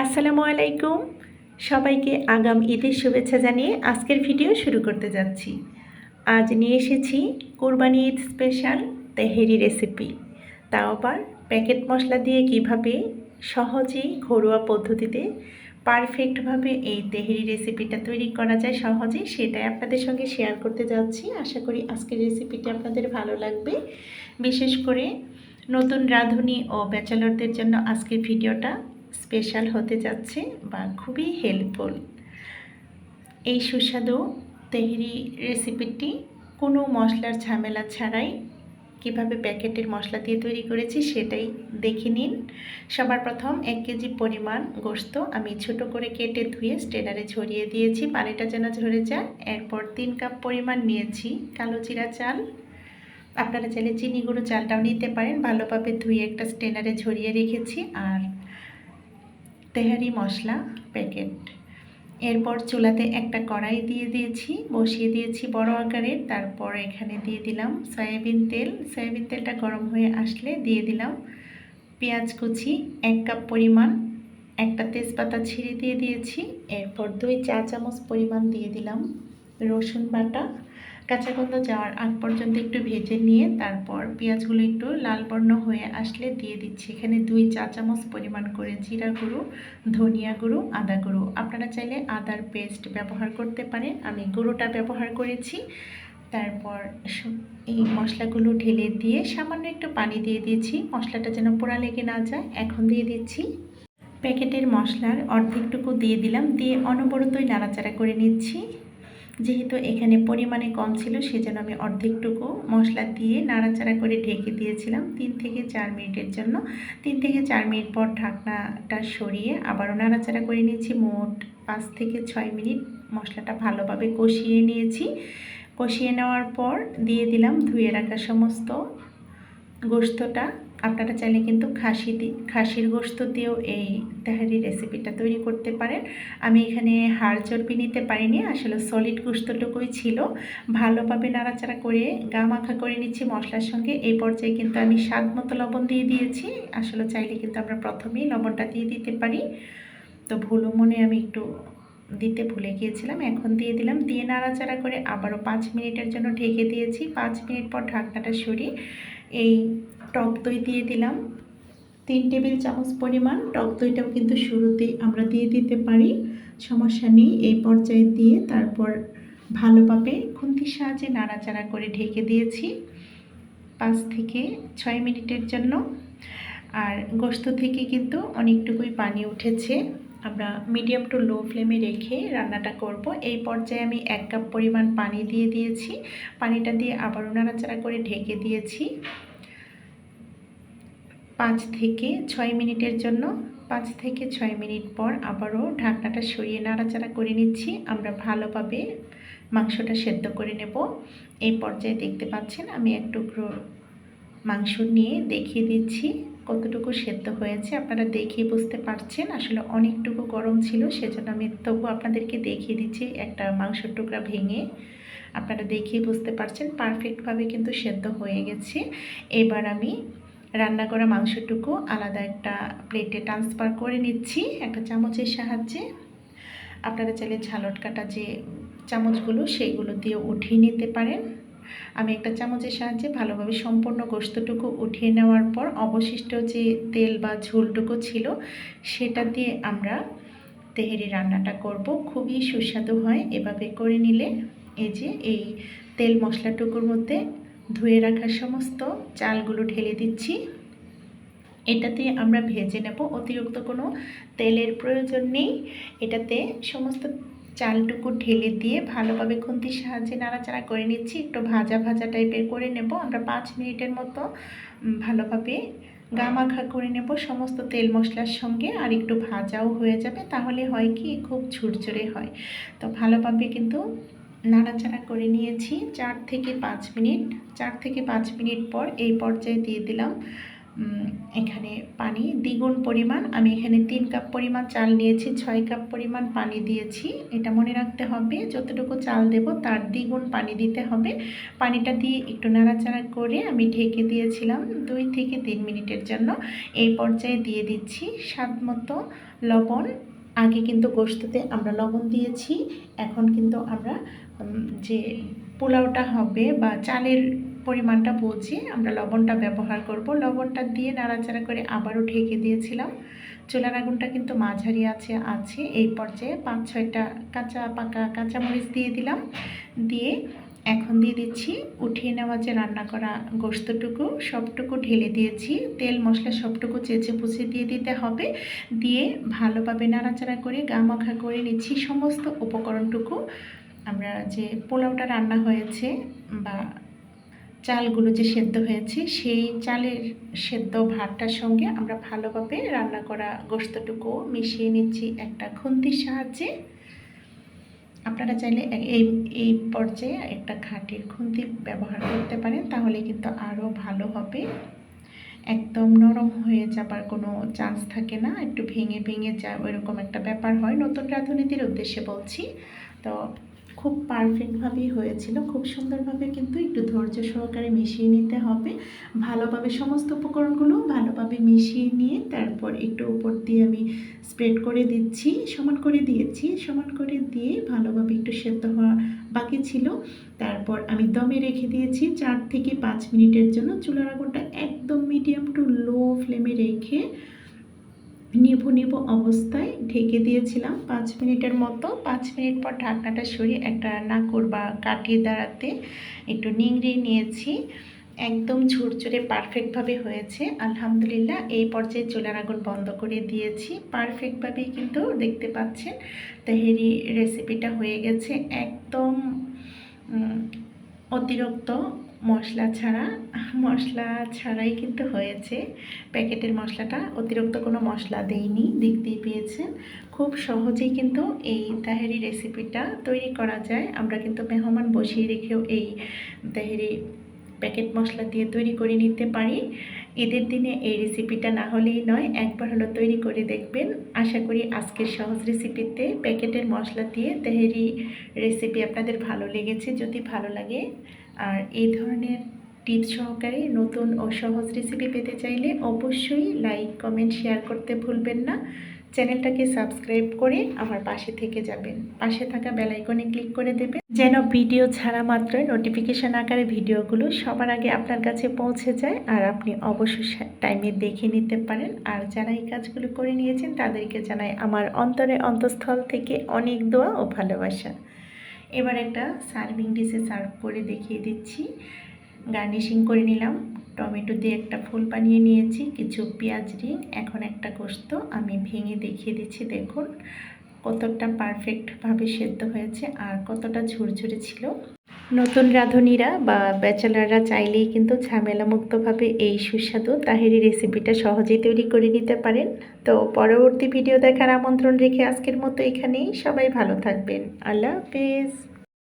আসসালামু আলাইকুম। সবাইকে আগাম ঈদের শুভেচ্ছা জানিয়ে আজকের ভিডিও শুরু করতে যাচ্ছি। আজ নিয়ে এসেছি কোরবানি ঈদ স্পেশাল তেহেরি রেসিপি। তাও আবার প্যাকেট মশলা দিয়ে কীভাবে সহজেই ঘরোয়া পদ্ধতিতে পারফেক্টভাবে এই তেহেরি রেসিপিটা তৈরি করা যায় সহজেই সেটাই আপনাদের সঙ্গে শেয়ার করতে যাচ্ছি। আশা করি আজকের রেসিপিটি আপনাদের ভালো লাগবে। বিশেষ করে নতুন রাঁধুনি ও ব্যাচেলরদের জন্য আজকের ভিডিওটা স্পেশাল হতে যাচ্ছে বা খুবই হেল্পফুল এই সুস্বাদু তেহরি রেসিপিটি কোনো মশলার ঝামেলা ছাড়াই কীভাবে প্যাকেটের মশলা দিয়ে তৈরি করেছি সেটাই দেখে নিন। সবার প্রথম এক কেজি পরিমাণ গোস্ত আমি ছোট করে কেটে ধুয়ে স্টেনারে ঝরিয়ে দিয়েছি। পানিটা যেন ঝরে যায়। এরপর তিন কাপ পরিমাণ নিয়েছি কালো জিরা চাল। আপনারা চাইলে চিনি গুঁড়ো চালটাও নিতে পারেন। ভালোভাবে ধুয়ে একটা স্টেনারে ঝরিয়ে রেখেছি। আর তেহারি মশলা প্যাকেট এরপর চুলাতে একটা কড়াই দিয়ে দিয়েছি, বসিয়ে দিয়েছি বড় আকারের তারপর এখানে দিয়ে দিলাম সয়াবিন তেল। সয়াবিন তেলটা গরম হয়ে আসলে দিয়ে দিলাম পেঁয়াজ কুচি, এক কাপ পরিমাণ, একটা তেজপাতা ছিঁড়ে দিয়ে দিয়েছি। এরপর দুই চা চামচ পরিমাণ দিয়ে দিলাম রসুন বাটা। কাঁচা গন্ধ যাওয়ার আগ পর্যন্ত একটু ভেজে নিয়ে তারপর পেঁয়াজগুলো একটু লাল বর্ণ হয়ে আসলে দিয়ে দিচ্ছি। এখানে দুই চা চামচ পরিমাণ করে জিরা গুঁড়ো, ধনিয়া গুঁড়ো, আদা গুঁড়ো। আপনারা চাইলে আদার পেস্ট ব্যবহার করতে পারেন। আমি গুঁড়োটা ব্যবহার করেছি। তারপর এই মশলাগুলো ঢেলে দিয়ে সামান্য একটু পানি দিয়ে দিয়েছি। মশলাটা যেন পোড়া লেগে না যায়, এখন দিয়ে দিচ্ছি। প্যাকেটের মশলার অর্ধেকটুকু দিয়ে দিলাম। দিয়ে অনবরতই নাড়াচাড়া করে নিচ্ছি। যেহেতু এখানে পরিমাণে কম ছিল, সেজন্য আমি অর্ধেকটুকু মশলা দিয়ে নাড়াচাড়া করে ঢেকে দিয়েছিলাম তিন থেকে চার মিনিটের জন্য। তিন থেকে চার মিনিট পর ঢাকনাটা সরিয়ে আবারও নাড়াচাড়া করে নিয়েছি। মোট পাঁচ থেকে ছয় মিনিট মশলাটা ভালোভাবে কষিয়ে নিয়েছি। কষিয়ে নেওয়ার পর দিয়ে দিলাম ধুয়ে রাখা সমস্ত গোস্তটা আপনারা চাইলে কিন্তু খাসি খাসির গোস্ত দিয়েও এই তেহারি রেসিপিটা তৈরি করতে পারেন। আমি এখানে হাড় চর্বি নিতে পারিনি, আসলে সলিড গোস্তটুকুই ছিল। ভালোভাবে নাড়াচাড়া করে গা মাখা করে নিচ্ছি মশলার সঙ্গে। এই পর্যায়ে কিন্তু আমি স্বাদ মতো লবণ দিয়ে দিয়েছি। আসলে চাইলে কিন্তু আমরা প্রথমেই লবণটা দিয়ে দিতে পারি। তো ভুলো মনে আমি একটু দিতে ভুলে গিয়েছিলাম। এখন দিয়ে দিলাম। দিয়ে নাড়াচাড়া করে আবারও পাঁচ মিনিটের জন্য ঢেকে দিয়েছি। পাঁচ মিনিট পর ঢাকনাটা সরিয়ে এই টক দই দিয়ে দিলাম। তিন টেবিল চামচ পরিমাণ টক দইটাও কিন্তু শুরুতেই আমরা দিয়ে দিতে পারি, সমস্যা নেই। এই পর্যায়ে দিয়ে তারপর ভালোভাবে খুন্তির সাহায্যে নাড়াচাড়া করে ঢেকে দিয়েছি। পাঁচ থেকে ছয় মিনিটের জন্য। আর গোস্ত থেকে কিন্তু অনেকটুকুই পানি উঠেছে। আমরা মিডিয়াম টু লো ফ্লেমে রেখে রান্নাটা করব। এই পর্যায়ে আমি এক কাপ পরিমাণ পানি দিয়ে দিয়েছি। পানিটা দিয়ে আবারও নাড়াচাড়া করে ঢেকে দিয়েছি। পাঁচ থেকে ছয় মিনিটের জন্য, পাঁচ থেকে ছয় মিনিট পর আবারও ঢাকনাটা সরিয়ে নাড়াচাড়া করে নিচ্ছি। আমরা ভালোভাবে মাংসটা সেদ্ধ করে নেব। এই পর্যায়ে দেখতে পাচ্ছেন আমি এক টুকরো মাংস নিয়ে দেখিয়ে দিচ্ছি কতটুকু সেদ্ধ হয়েছে। আপনারা দেখিয়ে বুঝতে পারছেন আসলে অনেকটুকু গরম ছিল, সেজন্য আমি তবু আপনাদেরকে দেখিয়ে দিচ্ছি একটা মাংসর টুকরা ভেঙে। আপনারা দেখিয়ে বুঝতে পারছেন পারফেক্টভাবে কিন্তু সেদ্ধ হয়ে গেছে। এবার আমি রান্না করা মাংসটুকু আলাদা একটা প্লেটে ট্রান্সফার করে নিচ্ছি, একটা চামচের সাহায্যে। আপনারা চাইলে ঝালট কাটা যে চামচগুলো সেইগুলো দিয়ে উঠিয়ে নিতে পারেন। আমি একটা চামচের সাহায্যে ভালোভাবে সম্পূর্ণ গোস্তটুকু উঠিয়ে নেওয়ার পর, অবশিষ্ট যে তেল বা ঝোলটুকু ছিল, সেটা দিয়ে আমরা তেহেরি রান্নাটা করব। খুবই সুস্বাদু হয় এভাবে করে নিলে। এই যে, এই তেল মশলাটুকুর মধ্যে ধুয়ে রাখা সমস্ত চালগুলো ঢেলে দিচ্ছি। এটাতে আমরা ভেজে নেব, অতিরিক্ত কোনো তেলের প্রয়োজন নেই। এটাতে সমস্ত চালটুকু ঢেলে দিয়ে ভালোভাবে খুন্তির সাহায্যে নাড়াচাড়া করে নিচ্ছি। একটু ভাজা ভাজা টাইপের করে নেব। আমরা পাঁচ মিনিটের মতো ভালোভাবে গা মাখা করে নেব সমস্ত তেল মশলার সঙ্গে। আর একটু ভাজাও হয়ে যাবে। তাহলে হয় কি, খুব ঝুরঝুরে হয়। তো ভালোভাবে কিন্তু নাড়াচাড়া করে নিয়েছি চার থেকে পাঁচ মিনিট। চার থেকে পাঁচ মিনিট পর এই পর্যায়ে দিয়ে দিলাম এখানে পানি। দ্বিগুণ পরিমাণ, আমি এখানে তিন কাপ পরিমাণ চাল নিয়েছি, ছয় কাপ পরিমাণ পানি দিয়েছি। এটা মনে রাখতে হবে, যতটুকু চাল দেব তার দ্বিগুণ পানি দিতে হবে। পানিটা দিয়ে একটু নাড়াচাড়া করে আমি ঢেকে দিয়েছিলাম দুই থেকে তিন মিনিটের জন্য। এই পর্যায়ে দিয়ে দিচ্ছি স্বাদ মতো লবণ। আগে কিন্তু গোস্ততে আমরা লবণ দিয়েছি, এখন কিন্তু আমরা যে পোলাওটা হবে বা চালের পরিমাণটা বুঝে আমরা লবণটা ব্যবহার করব। লবণটা দিয়ে নাড়াচাড়া করে আবারও ঢেকে দিয়েছিলাম। চুলার আগুনটা কিন্তু মাঝারি আছে আছে। এই পর্যায়ে পাঁচ, ছয়টা কাঁচা, পাকা কাঁচামরিচ দিয়ে দিলাম। দিয়ে এখন দিয়ে দিচ্ছি উঠিয়ে নেওয়া যে রান্না করা গোস্তটুকু সবটুকু ঢেলে দিয়েছি। তেল, মশলা সবটুকু চেঁচে পুষে দিয়ে দিতে হবে। দিয়ে ভালোভাবে নাড়াচাড়া করে গা মাখা করে নিচ্ছি সমস্ত উপকরণটুকু। আমরা যে পোলাওটা রান্না হয়েছে বা চালগুলো যে সেদ্ধ হয়েছে, সেই চালের সেদ্ধ ভাতটার সঙ্গে আমরা ভালোভাবে রান্না করা গোস্তটুকু মিশিয়ে নিচ্ছি একটা খুন্তির সাহায্যে। আপনারা চাইলে এই এই পর্যায়ে একটা খাঁটির খুন্তি ব্যবহার করতে পারেন, তাহলে কিন্তু আরও ভালো হবে। একদম নরম হয়ে যাবার কোনো চান্স থাকে না, একটু ভেঙে ভেঙে যায় ওইরকম একটা ব্যাপার হয়। নতুন রাঁধুনিদের উদ্দেশ্যে বলছি। তো খুব পারফেক্টভাবেই হয়েছিল। খুব সুন্দরভাবে কিন্তু একটু ধৈর্য সহকারে মিশিয়ে নিতে হবে। ভালোভাবে সমস্ত উপকরণগুলো ভালোভাবে মিশিয়ে নিয়ে তারপর একটু উপর দিয়ে আমি স্প্রেড করে দিচ্ছি, সমান করে দিয়েছি, সমান করে দিয়ে ভালোভাবে একটু সেদ্ধ হওয়া বাকি ছিল। তারপর আমি দমে রেখে দিয়েছি চার থেকে পাঁচ মিনিটের জন্য। চুলার আগুনটা একদম মিডিয়াম টু লো ফ্লেমে রেখে নিভু নিভু অবস্থায় ঢেকে দিয়েছিলাম পাঁচ মিনিটের মতো। পাঁচ মিনিট পর ঢাকনাটা সরিয়ে একটা নাকড় বা কাঠির দাঁড়াতে একটু নিংড়িয়ে নিয়েছি। একদম ঝুরঝুরে পারফেক্টভাবে হয়েছে। আলহামদুলিল্লাহ, এই পর্যায়ে চুলার আগুন বন্ধ করে দিয়েছি। পারফেক্টভাবেই কিন্তু দেখতে পাচ্ছেন তাহেরি রেসিপিটা হয়ে গেছে। একদম অতিরিক্ত মশলা ছাড়া, মশলা ছাড়াই কিন্তু হয়েছে। প্যাকেটের মশলাটা, অতিরিক্ত কোনো মশলা দেইনি, দেখতেই পেয়েছেন। খুব সহজেই কিন্তু এই তাহেরি রেসিপিটা তৈরি করা যায়। আমরা কিন্তু মেহমান বসিয়ে রেখেও এই তাহেরি প্যাকেট মশলা দিয়ে তৈরি করে নিতে পারি। ঈদের দিনে এই রেসিপিটা না হলেই নয়, একবার হলো তৈরি করে দেখবেন। আশা করি আজকের সহজ রেসিপিতে প্যাকেটের মশলা দিয়ে তেহেরি রেসিপি আপনাদের ভালো লেগেছে। যদি ভালো লাগে আর এই ধরনের টিপস সহকারে নতুন ও সহজ রেসিপি পেতে চাইলে অবশ্যই লাইক কমেন্ট শেয়ার করতে ভুলবেন না। চ্যানেলটাকে সাবস্ক্রাইব করে আমার পাশে থেকে যাবেন। পাশে থাকা বেলাইকনে ক্লিক করে দেবেন। যেন ভিডিও ছাড়া মাত্রই নোটিফিকেশন আকারে ভিডিওগুলো সবার আগে আপনার কাছে পৌঁছে যায় আর আপনি অবশ্যই টাইমে দেখে নিতে পারেন। আর যারা এই কাজগুলো করে নিয়েছেন তাদেরকে জানাই আমার অন্তরে অন্তঃস্থল থেকে অনেক দোয়া ও ভালোবাসা। এবার একটা সার্ভিং ডিশে সার্ভ করে দেখিয়ে দিচ্ছি। গার্নিশিং করে নিলাম। টমেটো দিয়ে একটা ফুল বানিয়ে নিয়েছি, কিছু পেঁয়াজ রিং, এখন একটা গোস্ত। আমি ভেঙে দেখিয়ে দিচ্ছি, দেখুন। কতটা পারফেক্টভাবে সেদ্ধ হয়েছে আর কতটা ঝুরঝুরে ছিল। নতুন রাঁধুনিরা বা ব্যাচেলাররা চাইলেই কিন্তু ঝামেলামুক্তভাবে এই সুস্বাদু তাহেরি রেসিপিটা সহজেই তৈরি করে নিতে পারেন। তো পরবর্তী ভিডিও দেখার আমন্ত্রণ রেখে আজকের মতো এখানেই। সবাই ভালো থাকবেন। আল্লাহ হাফেজ।